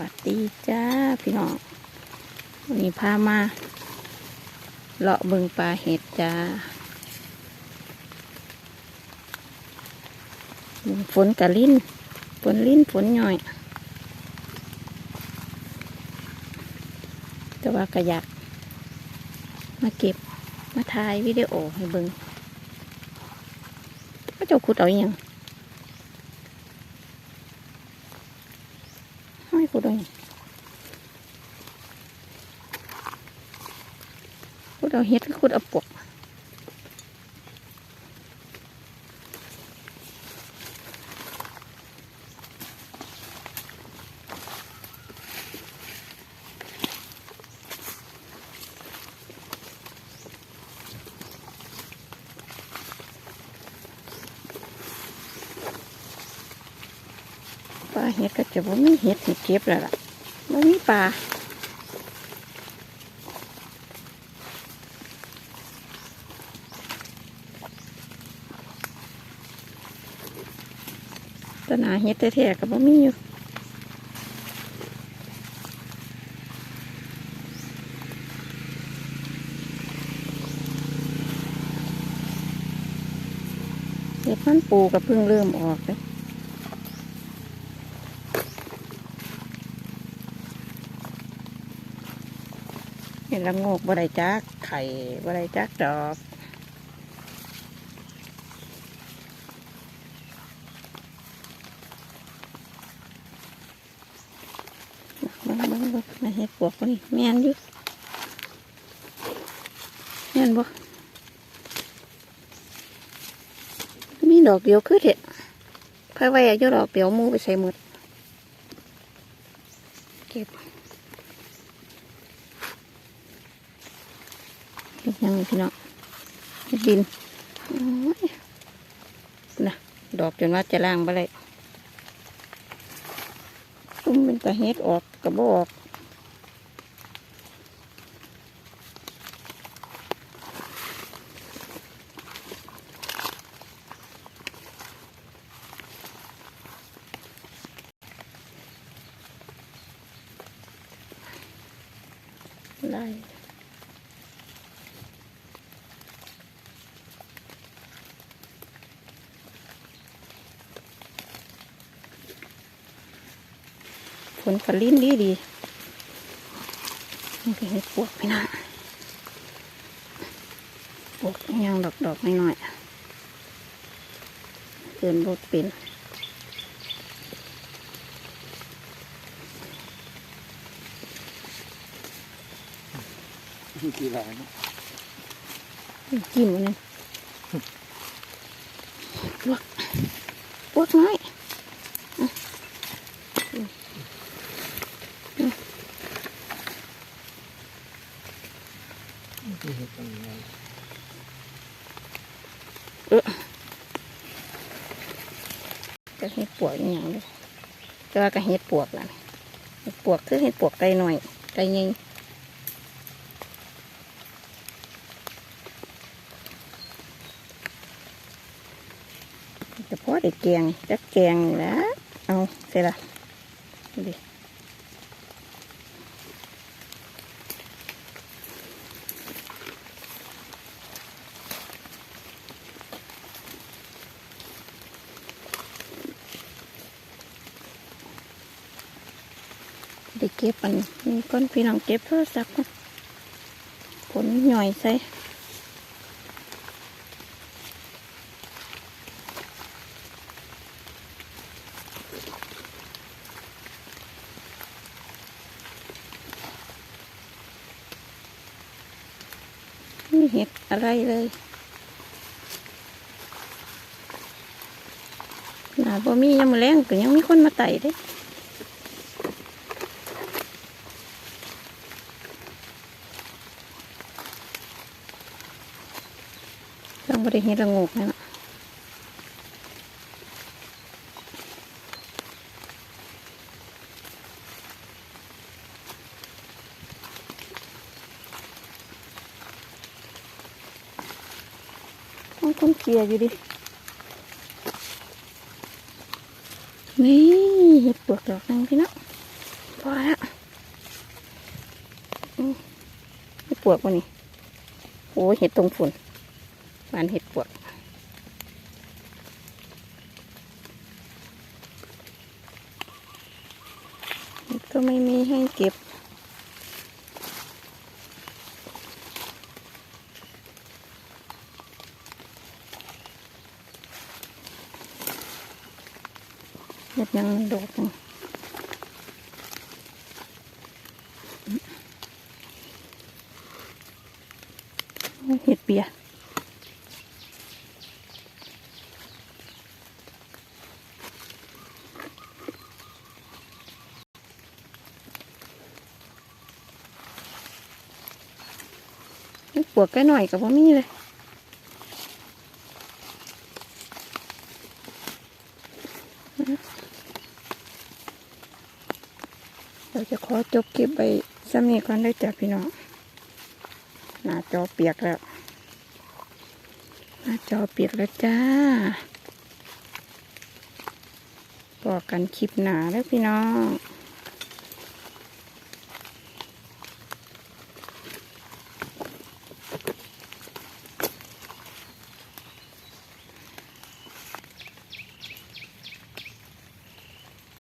วัสดีจ้าพี่น้องวันนี้พามาเลาะเบิงปลาเห็ดจ้าฝนกะลิ้นฝนลิ้นฝนหน่อย แต่ว่าก็อยากมาเก็บมาถ่ายวิดีโอให้เบิงก็เจ้าขุดเอาอย่าง ให้ขุดเอาอหย่างขุดเอาเฮ็ดหรือขุดเอาปวก เห็ดก็จะว่ามีเห็ดให้เก็บแล้วล่ะว่ามีปลาตหนาเห็ดแท้ๆก็บ่มีอยู่เห็ดมันปูก็เพิ่งเริ่มออกเลย ห็นละโงกบ่ได้จักไข่บ่ได้จักดอกบิ่งบิ่งบิ่งมาเห็ดปวกนี่แมนอยู่แมนบ่มีดอกเดียวคือเถอะค่อยไว้อายุดอกเดียวมูไปใส่หมดเก็บ เฮ็ดห ยังพี่น้องเฮ็ดดินนะดอกจนว่าจะล่างไปเลยตุ้มเป็นตะเฮ็ดออกกระบออกได้ นกระลิ้นดีดีนี่ก็เห็ดปวกพี่น้องปวกยังดอกดอกๆน้อยๆเดินรถเป็นมีกี่หลายเนาะจิ้มมันปวกปวกน้อยอะอืมอืม มีเห็ดอะไร จะเห็ดปวกอหย่างเลยแต่ว่าก็เห็ดปวกล่ะเห็ดปวกคือเห็ดปวกไก่หน่อยไก่ใหญ่แต่พอได้แกงจักแกงนี่ละเอาเสร็จละดู ดิได้เก็บอันนี้ก้อนพี่น้องเก็บโทรศัพท์ก่อนผลหน่อยใส่ไม่เห็ดอะไรเลยหนาบ่มียังมาแรงก็ยังมีคนมาไต่เด้ ต้องบริเฮ็ดละงกนั่นน่ะต้นเกียอยู่ดิ นี่เห็ดปวกดอกนึงพี่น้องพอแล้วอืมเห็ดปวกวะนี่ โอ้เห็ดตรงฝุ่น หวานเห็ดปวกก็ไม่มีให้เก็บเห็ดยังโดอกนี่เห็ดเปีย เห็ดปวกแค่หน่อยกับว่ามีเลยเราจะขอจบคลิปไปสำนีก่อนได้จ้ะพี่น้องหน้าจอเปียกแล้วหน้าจอเปียกแล้วจ้าบอกกันคลิปหนาแล้วพี่น้อง